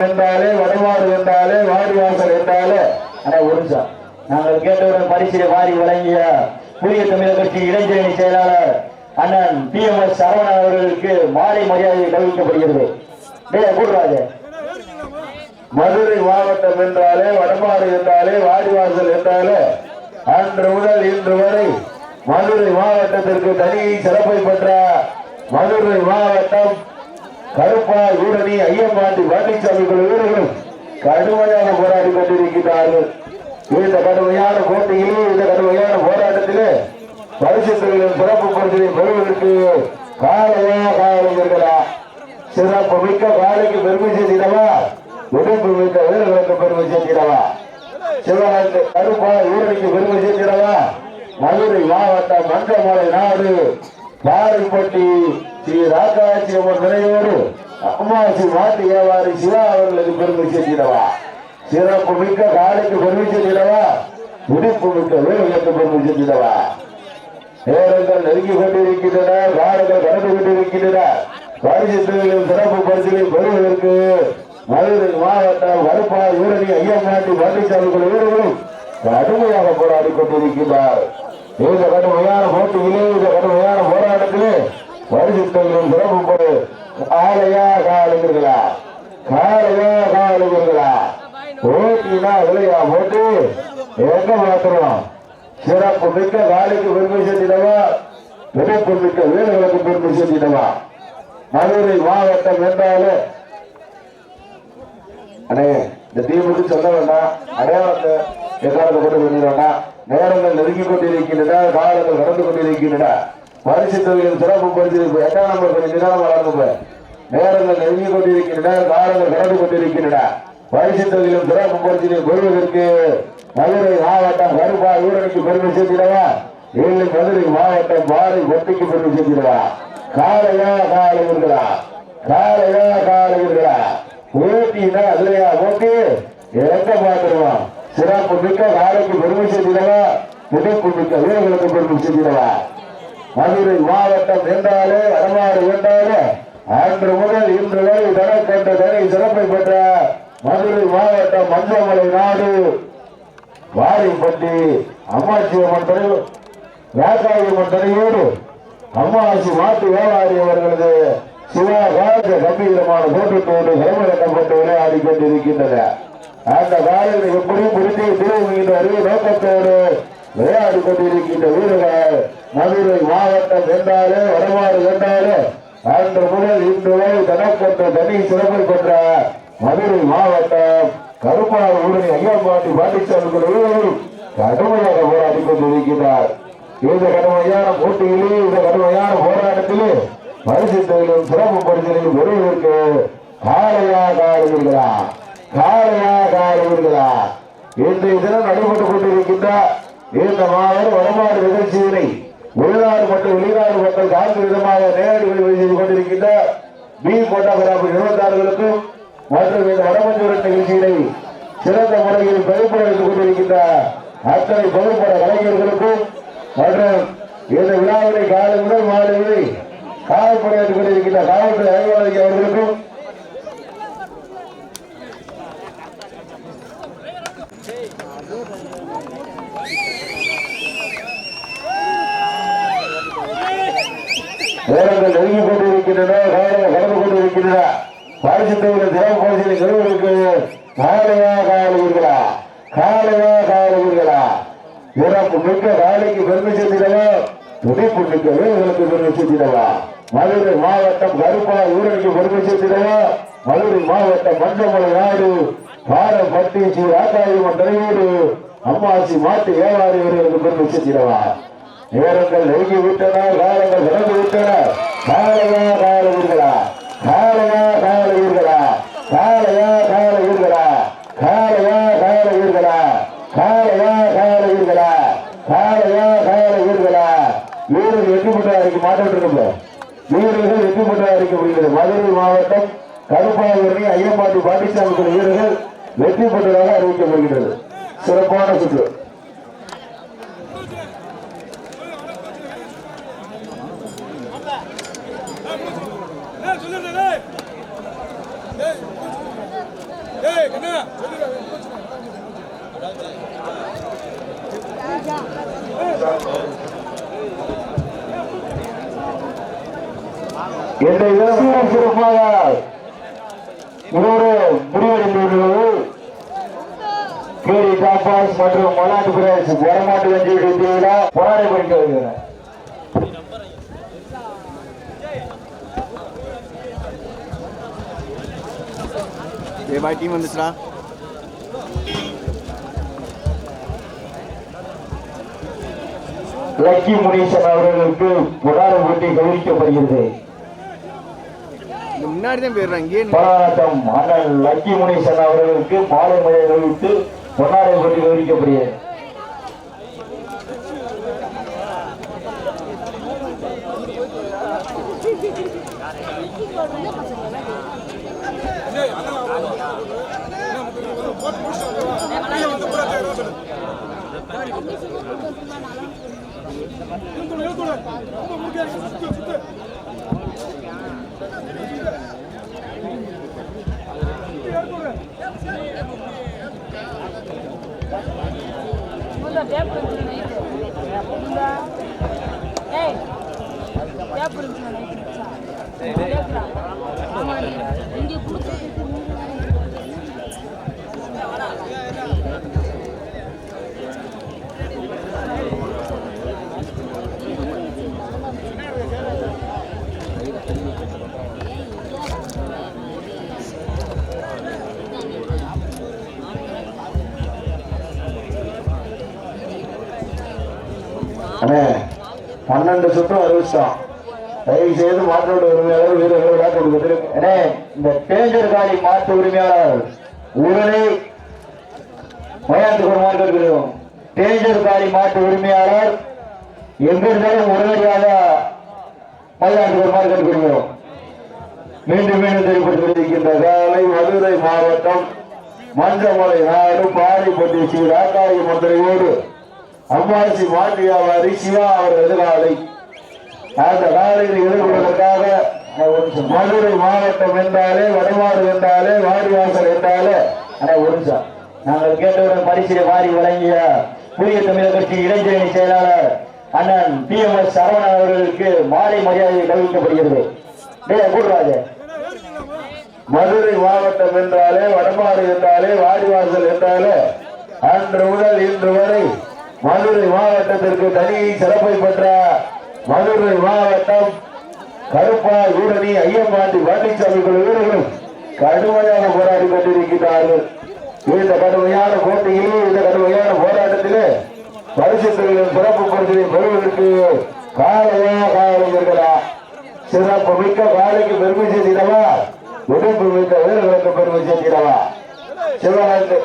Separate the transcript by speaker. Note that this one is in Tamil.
Speaker 1: என்றாலே வடமாறு என்றாலே வாடிவாசல் என்றாலே ஆனா ஒருசா. நாங்கள் கேட்டவுடன் பரிசு வாரி வழங்கிய புதிய தமிழக கட்சி இளைஞரணி செயலாளர் அண்ணன் பி எம் எஸ் சரவணன் அவர்களுக்கு மாலை மரியாதை கவனிக்கப்படுகிறது கூடுறாங்க மதுரை மாவட்டம் என்றாலே வடமாறு என்றாலே வாடிவாசல் என்றாலே அன்று முதல் இன்று வரை மதுரை மாவட்டத்திற்கு தனி சிறப்பை பெற்ற மதுரை மாவட்டம் கருப்பா ஊரணி ஐயம்பாண்டி பழனிசாமி வீரர்களும் கடுமையாக போராடி கொண்டிருக்கிறார்கள். இந்த கடுமையான போட்டியிலே இந்த கடுமையான போராட்டத்திலே பரிசுத்தலின் சிறப்பு பரிசிலை பெறுவதற்கு காலையா காலைஞர்களா சிறப்பு மிக்க காலைக்கு பெருமை செய்திடவா உடம்பு மிக்க வீரர்களுக்கு பெருமை சேர்த்திடவா? சிவகங்கை கருப்பா ஊரணிக்கு பெருமை சேர்த்திடவா? மதுரை மாவட்டம் மஞ்சமலை நாடு பாரிப்பட்டி ஸ்ரீ ராக்காட்சி அம்மன் நினைவோடு அம்மாசி மாட்டு வியாபாரி சிவா அவர்களுக்கு பெருமை சேர்த்திடவா சிறப்பு மிக்க காலைக்கு பெருமை சேர்த்திடவா துடிப்பு மிக்க வேலைக்கு பெருமை சேர்த்திடவா நேரங்கள் நெருங்கி கொண்டிருக்கின்றன காலங்கள் கடந்து கொண்டிருக்கின்றன பரிசுத்தலின் சிறப்பு பரிசிலை பெறுவதற்கு மதுரை மாவட்டம் கருப்பாய் ஊரணி ஐயம்நாட்டி பழனிசாமிகள் வீரர்களும் கடுமையாக போராடி கொண்டிருக்கிறார் இந்த கடுமையான போட்டியிலே இந்த கடுமையான போராட்டத்திலே வருஷத்தொன்றும் சிறப்பு பெறு காலையா காலைகளா காலையா காலைகளா ஓட்டினா இல்லையா போட்டு? எங்க மாத்திரம்? சிறப்பு மிக்க காலைக்கு பெருமை செஞ்சிடவா பிறப்பு மிக்க வீடுகளுக்கு பெருமை செஞ்சிடவா மதுரை மாவட்டம் என்றாலே அண்ணே இந்த டீமுக்கு சொல்ல வேண்டாம். அடையாளத்தை எக்காலத்தை கொண்டு பண்ணிட வேண்டாம். நேரங்கள் நெருங்கி கொண்டிருக்கின்றன காலங்கள் நடந்து கொண்டிருக்கின்றன. பரிசு தொகையில் சிறப்பு பரிசு எட்டாம் நம்பர் கொஞ்சம் நிதானம் வளர்ந்து நேரங்கள் நெருங்கி கொண்டிருக்கின்றன காலங்கள் கடந்து கொண்டிருக்கின்றன. பரிசு தொகையிலும் சிறப்பு பரிசினை பெறுவதற்கு மதுரை மாவட்டம் கருப்பா ஊரணிக்கு பெருமை சேர்த்திடவா? இல்லை மதுரை மாவட்டம் பாறை ஒட்டிக்கு பெருமை சேர்த்திடவா? காலையா காலைங்களா காலையா காலைங்களா ஓட்டினா அதுலயா ஓட்டி எங்க பாத்துருவோம் சிறப்பு மிக்க காலைக்கு பெருமை சேர்த்திடவா? துடிப்பு மிக்க வீரர்களுக்கு பெருமை சேர்த்திடவா? மதுரை மாவட்டம் என்றாலே வரலாறு என்றாலே அன்று முதல் இன்று வரை தனக்கொண்ட தனி சிறப்பை பெற்ற மதுரை மாவட்டம் மஞ்சமலை நாடு. வாரிப்பட்டி அம்மாச்சி அம்மன் தலைவர் ராசாயி அம்மன் தலைவோடு அம்மாசி மாட்டு வியாபாரி அவர்களது சிவகாச கம்பீரமான போட்டுக்கோடு கைமடக்கப்பட்டு விளையாடி கொண்டிருக்கின்றன அந்த காலையில் எப்படியும் புரிந்து திரும்புகின்ற அறிவு நோக்கத்தோடு விளையாடி கொண்டிருக்கின்ற வீரர்கள் மதுரை மாவட்டம் என்றாலே வடமாறு என்றாலே அன்று முதல் இன்று வரை தனக்கொண்ட தனி சிறப்பை பெற்ற மதுரை மாவட்டம் கருப்பாறு ஊரணி ஐயம்பாண்டி பாண்டிச்சாமி வீரர்கள் கடுமையாக போராடி கொண்டிருக்கிறார் இந்த கடுமையான போட்டியிலே இந்த கடுமையான போராட்டத்திலே பரிசுத்தையிலும் சிறப்பு பரிசிலையும் பெறுவதற்கு காலையா காலைவீர்களா? காலையா காலைவீர்களா? இன்றைய தினம் நடைபெற்றுக் கொண்டிருக்கின்ற இந்த மாதம் வடமாடு நிகழ்ச்சியினை உள்நாடு மற்றும் வெளிநாடு மக்கள் காண்பு விதமாக நேரடி ஒளிபரப்பு செய்து கொண்டிருக்கின்ற பி போட்டோகிராபி நிறுவனத்தார்களுக்கும் மற்றும் இந்த வடமஞ்சூரன் நிகழ்ச்சியினை சிறந்த முறையில் பதிப்படைத்துக் கொண்டிருக்கின்ற அத்தனை பொதுப்பட கலைஞர்களுக்கும் மற்றும் இந்த விழாவினை காலை முதல் மாலை வரை காவல்படையாற்றிக் கொண்டிருக்கின்ற காவல்துறை அறிவாளி அவர்களுக்கும் நேரங்கள் நெருங்கி கொண்டிருக்கின்றன காலம் கடந்து கொண்டிருக்கின்றன. பரிசுத்தவர்கள் சிறப்பு பகுதியில் நிறுவனங்களுக்கு காலையா காலைவீர்களா காலையா காலைவீர்களா இறப்பு மிக்க காலைக்கு பெருமை சேர்த்திடவா? துடிப்பு மிக்க வீரர்களுக்கு பெருமை செஞ்சிடவா மதுரை மாவட்டம் கருப்பா ஊரணிக்கு பெருமை சேர்த்திடவா? மதுரை மாவட்டம் மஞ்சமலை நாடு பாரம்பட்டி ஸ்ரீ ராக்காயுமன் தலைவீடு அம்மாசி மாட்டு வியாபாரி வீரர்களுக்கு பெருமை செஞ்சிடவா நேரங்கள் நெருங்கி விட்டன காலங்கள் கடந்து விட்டன காலையா கால வீர்களா காலையா கால வீர்களா காலையா கால வீர்களா காலையா கால வீர்களா காலையா கால வீர்களா காலையா கால வீர்களா வீரர்கள் வெற்றி பெற்ற அறிக்கை வீரர்கள் வெற்றி பெற்றதாக அறிக்கை மதுரை மாவட்டம் கருப்பாவூரணி ஐயம்பாட்டி பாண்டிசாமி குழு வீரர்கள் வெற்றி பெற்றதாக அறிவிக்கப்படுகிறது சிறப்பான சுற்று
Speaker 2: Thank you.
Speaker 1: இந்த இளம் சிறப்பாக இன்னொரு முடிவடைந்துள்ளது கேரி டாப்பாஸ் மற்றும் மலாட்டு பிரதேச வடமாட்டு வஞ்சி திருவிழா போராடி படிக்க வருகிறேன்
Speaker 2: ஏ பாய் டீம் வந்துச்சுடா.
Speaker 1: லக்கி முனீசன் அவர்களுக்கு புடார போட்டி கௌரிக்கப்படுகிறது
Speaker 2: இந்த முன்னாடி தான் போயிடுறான் இங்கே
Speaker 1: போராட்டம் அண்ணன் லக்கி முனீசன் அவர்களுக்கு மாலை மழை கழித்து பொன்னாடை போட்டி கௌரிக்கப்படுகிறது
Speaker 3: இங்கே கொடுத்து
Speaker 1: பன்னெண்டு சுற்றம் அறிவிச்சோம். தயவு செய்து மாற்றோட உரிமையாளர் வீரர்களாக விளையாட்டு கொடுக்குறது இந்த பேஞ்சர் காடி மாற்று உரிமையாளர் உடனே மயானத்துக்கு ஒரு இருக்கிறோம் பேஞ்சர் காடி மாற்று உரிமையாளர் எங்க இருந்தாலும் உடனடியாக மயானத்துக்கு ஒரு மார்க் எடுக்கிறோம் மீண்டும் மீண்டும் தெளிவுபடுத்திருக்கின்ற காலை மதுரை மாவட்டம் மஞ்சமலை நாடு பாரிப்பட்டி ஸ்ரீ ராக்காயி மந்திரையோடு அம்மாசி மாட்டு வியாபாரி சிவா அவர் எதிராளி. அந்த காலையில் எதிர்கொள்வதற்காக மதுரை மாவட்டம் என்றாலே வடமாடு என்றாலே வாடிவாசல் என்றாலே அண்ணா ஒருசா. நாங்கள் கேட்டவுடன் பரிசிலை மாறி வழங்கிய புதிய தமிழக கட்சி இளைஞரணி செயலாளர் அண்ணன் பி எம் எஸ் சரவணன் அவர்களுக்கு மாலை மரியாதை கவனிக்கப்படுகிறது டேய் கூடுறாங்க மதுரை மாவட்டம் என்றாலே வடமாடு என்றாலே வாடிவாசல் என்றாலே அன்று முதல் இன்று வரை மதுரை மாவட்டத்திற்கு தனி சிறப்பை பெற்ற மதுரை மாவட்டம் கருப்பா ஊரணி ஐயம்பாண்டி பழனிசாமி வீரர்களும் கடுமையாக போராடி கொண்டிருக்கிறார்கள். இந்த கடுமையான போட்டியிலே இந்த கடுமையான போராட்டத்திலே பரிசுகளின் சிறப்பு பரிசினை பெறுவதற்கு காலையா காலைஞர்களா சிறப்பு மிக்க காலைக்கு பெருமை செய்திடவா உடம்பு மிக்க வீரர்களுக்கு பெருமை செய்திடவா சிவகங்கை